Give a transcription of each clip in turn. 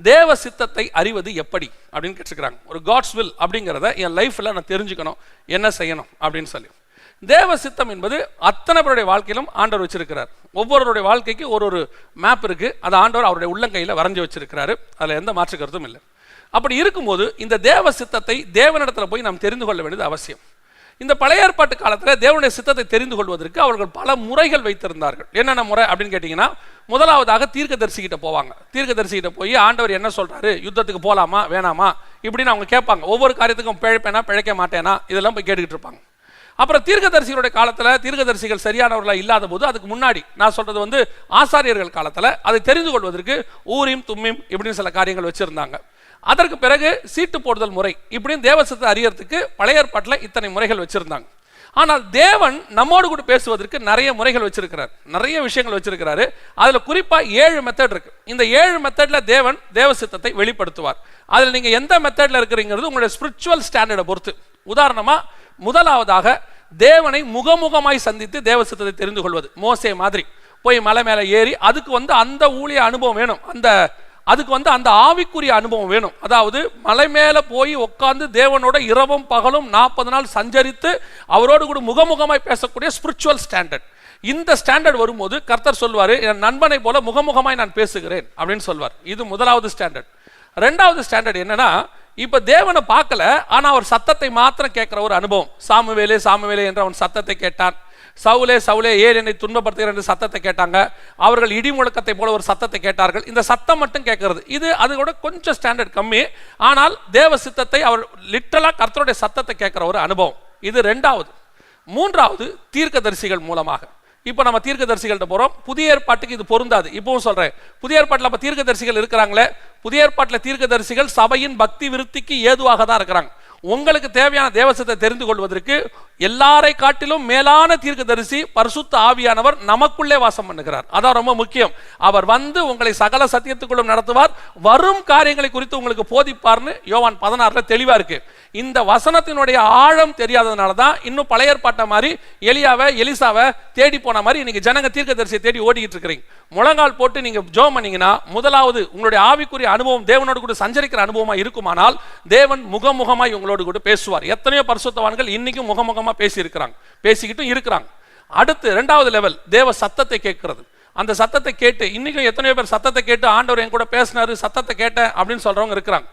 தேவ சித்தத்தை அறிவது எப்படி அப்படின்னு கேட்டிருக்கிறாங்க. ஒரு காட்ஸ் வில் அப்படிங்கிறத என் லைஃப்பில் நான் தெரிஞ்சுக்கணும். என்ன செய்யணும் அப்படின்னு சொல்லி. தேவ சித்தம் என்பது அத்தனை பேருடைய வாழ்க்கையிலும் ஆண்டவர் வச்சிருக்கிறார். ஒவ்வொருவருடைய வாழ்க்கைக்கு ஒரு ஒரு மேப் இருக்கு. அதை ஆண்டவர் அவருடைய உள்ளங்கையில் வரைஞ்சி வச்சிருக்கிறாரு. அதில் எந்த மாற்று கருத்தும் இல்லை. அப்படி இருக்கும்போது இந்த தேவ சித்தத்தை தேவனிடத்தில் போய் நாம் தெரிந்து கொள்ள வேண்டியது அவசியம். இந்த பழைய ஏற்பாட்டு காலத்தில் தேவனுடைய சித்தத்தை தெரிந்து கொள்வதற்கு அவர்கள் பல முறைகள் வைத்திருந்தார்கள். என்னென்ன முறை அப்படின்னு கேட்டிங்கன்னா முதலாவதாக தீர்க்கதரிசிகிட்ட போவாங்க. தீர்க்கதரிசிகிட்ட போய் ஆண்டவர் என்ன சொல்கிறாரு யுத்தத்துக்கு போகலாமா வேணாமா? இப்படின்னு அவங்க கேட்பாங்க. ஒவ்வொரு காரியத்துக்கும் பிழைப்பேனா பிழைக்க மாட்டேனா? இதெல்லாம் போய் கேட்டுக்கிட்டு இருப்பாங்க. அப்புறம் தீர்க்கதரிசிகளுடைய காலத்தில் தீர்க்கதரிசிகள் சரியானவர்களாக இல்லாத போது அதுக்கு முன்னாடி நான் சொல்கிறது வந்து ஆசாரியர்கள் காலத்தில் அதை தெரிந்து கொள்வதற்கு ஊரியும் தும்மியும் இப்படின்னு சில காரியங்கள் வச்சுருந்தாங்க. அதற்கு பிறகு சீட்டு போடுதல் முறை. இப்படின்னு தேவசத்தை அறியறதுக்கு பழைய ஏற்பாட்டில் இத்தனை முறைகள் வச்சுருந்தாங்க. ஆனால் தேவன் நம்மோடு கூட பேசுவதற்கு நிறைய முறைகள் வச்சிருக்கிறார். நிறைய விஷயங்கள் வச்சிருக்கிறாரு. அதில் குறிப்பாக ஏழு மெத்தட் இருக்கு. இந்த ஏழு மெத்தடில் தேவன் தேவசித்தத்தை வெளிப்படுத்துவார். அதில் நீங்கள் எந்த மெத்தடில் இருக்கிறீங்கிறது உங்களுடைய ஸ்பிரிச்சுவல் ஸ்டாண்டர்டை பொறுத்து. உதாரணமாக முதலாவதாக தேவனை முகமுகமாய் சந்தித்து தேவசித்தத்தை தெரிந்து கொள்வது. மோசே மாதிரி. போய் மலை மேலே ஏறி அதுக்கு வந்து அந்த ஊழிய அனுபவம் வேணும். அந்த அதுக்கு வந்து அந்த ஆவிக்குரிய அனுபவம் வேணும். அதாவது மலை மேலே போய் உட்காந்து தேவனோட இரவும் பகலும் நாற்பது நாள் சஞ்சரித்து அவரோடு கூட முகமுகமாய் பேசக்கூடிய ஸ்பிரிச்சுவல் ஸ்டாண்டர்ட் இந்த ஸ்டாண்டர்ட் வரும்போது கர்த்தர் சொல்வார் என் நண்பனை போல முகமுகமாய் நான் பேசுகிறேன் அப்படின்னு சொல்வார். இது முதலாவது ஸ்டாண்டர்ட் ரெண்டாவது ஸ்டாண்டர்ட் என்னன்னா இப்போ தேவனை பார்க்கல ஆனால் அவர் சத்தத்தை மாத்திரம் கேட்குற ஒரு அனுபவம். சாமுவேலே சாமுவேலே என்று அவன் சத்தத்தை கேட்டான். சவுலே சவுலே ஏன் என்னை துன்பப்படுத்துகிற என்று சத்தத்தை கேட்டாங்க? அவர்கள் இடி முழக்கத்தை போல ஒரு சத்தத்தை கேட்டார்கள். இந்த சத்தம் மட்டும் கேட்கறது. இது அதோட கொஞ்சம் ஸ்டாண்டர்ட் கம்மி. ஆனால் தேவ சித்தத்தை அவர் லிட்டரலா கர்த்தருடைய சத்தத்தை கேட்குற ஒரு அனுபவம். இது ரெண்டாவது. மூன்றாவது தீர்க்கதரிசிகள் மூலமாக. இப்போ நம்ம தீர்க்கதரிசிகள்கிட்ட போகிறோம் புதிய ஏற்பாட்டுக்கு இது பொருந்தாது. இப்பவும் சொல்கிறேன் புதிய ஏற்பாட்டில் நம்ம தீர்க்கதரிசிகள் இருக்கிறாங்களே? புதிய ஏற்பாட்டில் தீர்க்கதரிசிகள் சபையின் பக்தி விருத்திக்கு ஏதுவாக தான் இருக்கிறாங்க. உங்களுக்கு தேவையான தேவசத்தை தெரிந்து கொள்வதற்கு எல்லாரை காட்டிலும் மேலான தீர்க்க தரிசி பரிசுத்த ஆவியானவர் நமக்குள்ளே வாசம் பண்ணுகிறார். அதான் ரொம்ப முக்கியம். அவர் வந்து உங்களை சகல சத்தியத்துக்குள்ளும் நடத்துவார். வரும் காரியங்களை குறித்து உங்களுக்கு போதிப்பார்னு யோவான் பதினாறுல தெளிவா இருக்கு. இந்த வசனத்தினுடைய ஆழம் தெரியாததுனால தான் இன்னும் பழைய ஏற்பாட்டை மாதிரி எலியாவை எலிசாவை தேடி போன மாதிரி இன்னைக்கு ஜனங்க தீர்க்க தரிசியை தேடி ஓடிக்கிட்டு இருக்கிறீங்க. முழங்கால் போட்டு நீங்க ஜோம் பண்ணீங்கன்னா முதலாவது உங்களுடைய ஆவிக்குரிய அனுபவம் தேவனோடு கூட சஞ்சரிக்கிற அனுபவமா இருக்குமானால் தேவன் முகமுகமாய் உங்களோடு கூட பேசுவார். எத்தனையோ பரிசுத்தவான்கள் இன்னைக்கும் முகமுகமா பேசி இருக்கிறாங்க பேசிக்கிட்டும் இருக்கிறாங்க. அடுத்து ரெண்டாவது லெவல் தேவ சத்தத்தை கேட்கறது. அந்த சத்தத்தை கேட்டு இன்றைக்கும் எத்தனையோ பேர் சத்தத்தை கேட்டு ஆண்டவர் என் கூட பேசினார் சத்தத்தை கேட்டேன் அப்படின்னு சொல்றவங்க இருக்கிறாங்க.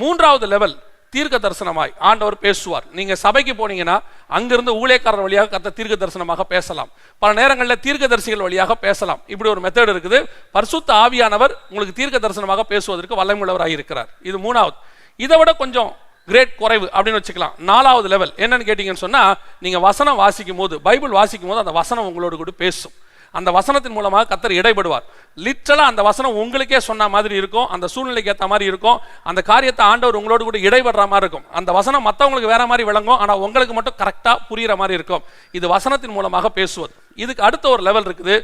மூன்றாவது லெவல் தீர்க்க தரிசனமாய் ஆண்டவர் பேசுவார். நீங்க சபைக்கு போனீங்கன்னா அங்கிருந்து ஊழியக்காரர் வழியாக கத்த தீர்க்க தரிசனமாக பேசலாம். பல நேரங்களில் தீர்க்க தரிசிகள் வழியாக பேசலாம். இப்படி ஒரு மெத்தட் இருக்குது. பரிசுத்த ஆவியானவர் உங்களுக்கு தீர்க்க தரிசனமாக பேசுவதற்கு வல்லமுள்ளவராக இருக்கிறார் இது மூணாவது. இதை விட கொஞ்சம் கிரேட் குறைவு அப்படின்னு வச்சுக்கலாம். நாலாவது லெவல் என்னன்னு கேட்டிங்கன்னு சொன்னால் நீங்கள் வசனம் வாசிக்கும் போது பைபிள் வாசிக்கும் போது அந்த வசனம் உங்களோடு கூட பேசும். அந்த வசனத்தின் மூலமாக கத்தர் இடைபடுவார். லிட்டரலாக அந்த வசனம் உங்களுக்கே சொன்ன மாதிரி இருக்கும். அந்த சூழ்நிலைக்கு ஏற்ற மாதிரி இருக்கும். அந்த காரியத்தை ஆண்டவர் உங்களோடு கூட இடைபடுற மாதிரி இருக்கும். அந்த வசனம் மற்றவங்களுக்கு வேற மாதிரி விளங்கும். ஆனால் உங்களுக்கு மட்டும் கரெக்டாக புரிகிற மாதிரி இருக்கும். இது வசனத்தின் மூலமாக பேசுவது. இதுக்கு அடுத்த ஒரு லெவல் இருக்குது.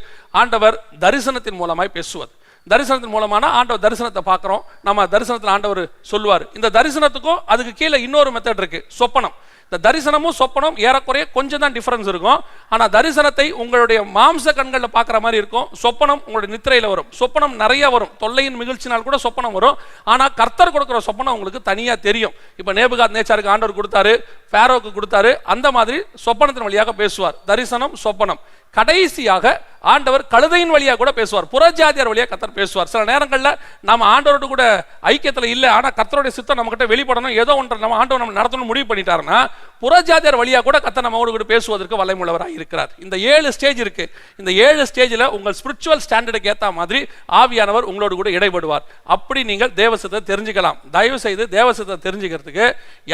ஆண்டவர் தரிசனத்தின் மூலமாய் பேசுவது. தரிசனத்தின் மூலமான ஆண்டவர் தரிசனத்தை பார்க்குறோம். நம்ம தரிசனத்தில் ஆண்டவர் சொல்லுவார். இந்த தரிசனத்துக்கும் அதுக்கு கீழே இன்னொரு மெத்தட் இருக்குது சொப்பனம். இந்த தரிசனமும் சொப்பனம் ஏறக்குறைய கொஞ்சம் தான் டிஃப்ரென்ஸ் இருக்கும். ஆனால் தரிசனத்தை உங்களுடைய மாம்ச கண்களில் பார்க்குற மாதிரி இருக்கும். சொப்பனம் உங்களுடைய நித்திரையில் வரும். சொப்பனம் நிறைய வரும். தொல்லையின் மிகிழ்ச்சினால் கூட சொப்பனம் வரும். ஆனால் கர்த்தர் கொடுக்குற சொப்பனம் உங்களுக்கு தனியாக தெரியும். இப்போ நேபுகாத் நேச்சாருக்கு ஆண்டவர் கொடுத்தாரு. ஃபேரோக்கு கொடுத்தாரு. அந்த மாதிரி சொப்பனத்தின் வழியாக பேசுவார். தரிசனம் சொப்பனம். கடைசியாக ஆண்டவர் கழுதையின் வழியாக கூட பேசுவார் புறஜாதியார் வழியாக கத்தர் பேசுவார். சில நேரங்களில் நம்ம ஆண்டவரோட கூட ஐக்கியத்தில் இல்லை ஆனால் கத்தருடைய சித்தம் நம்மகிட்ட வெளிப்படணும். ஏதோ ஒன்று நம்ம ஆண்டவர் நம்ம நடத்தணும் முடிவு பண்ணிட்டாருன்னா புறஜாதியார் வழியாக கூட கத்தர் நம்மோடு கூட பேசுவதற்கு வல்லமுள்ளவராக இருக்கிறார். இந்த ஏழு ஸ்டேஜ் இருக்கு. இந்த ஏழு ஸ்டேஜில் உங்கள் ஸ்பிரிச்சுவல் ஸ்டாண்டர்டுக்கு ஏற்ற மாதிரி ஆவியானவர் உங்களோடு கூட இடைபடுவார். அப்படி நீங்கள் தேவசத்தை தெரிஞ்சுக்கலாம். தயவு செய்து தேவசத்தை தெரிஞ்சுக்கிறதுக்கு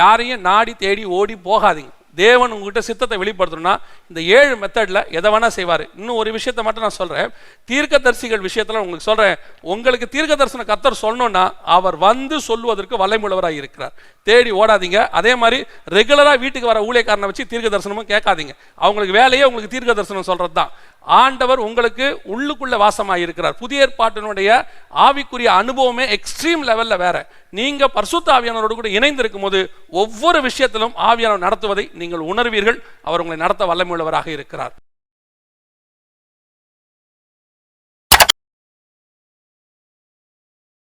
யாரையும் நாடி தேடி ஓடி போகாதீங்க. தேவன் உங்ககிட்ட சித்தத்தை வெளிப்படுத்தணும்னா இந்த ஏழு மெத்தடில் எதை வேணால் செய்வார். இன்னும் ஒரு விஷயத்தை மட்டும் நான் சொல்கிறேன் தீர்க்கதரிசிகள் விஷயத்தில் உங்களுக்கு சொல்கிறேன் உங்களுக்கு தீர்க்க தரிசன கத்தர் சொல்லணும்னா அவர் வந்து சொல்லுவதற்கு வல்லமுள்ளவராக இருக்கிறார். தேடி ஓடாதீங்க. அதே மாதிரி ரெகுலராக வீட்டுக்கு வர ஊழியக்காரனை வச்சு தீர்க்க தரிசனமும் கேட்காதீங்க. அவங்களுக்கு வேலையே உங்களுக்கு தீர்க்க தரிசனம் சொல்கிறது தான் ஆண்டவர் உங்களுக்கு உள்ளுக்குள்ள வாசமாக இருக்கிறார் புதிய ஏற்பாட்டினுடைய ஆவிக்குரிய அனுபவமே எக்ஸ்ட்ரீம் லெவலில் வேற. நீங்க பர்சுத்த ஆவியானவரோடு கூட இணைந்திருக்கும் போது ஒவ்வொரு விஷயத்திலும் ஆவியானவர் நடத்துவதை நீங்கள் உணர்வீர்கள். அவர் உங்களை நடத்த வல்லமையுள்ளவராக இருக்கிறார்.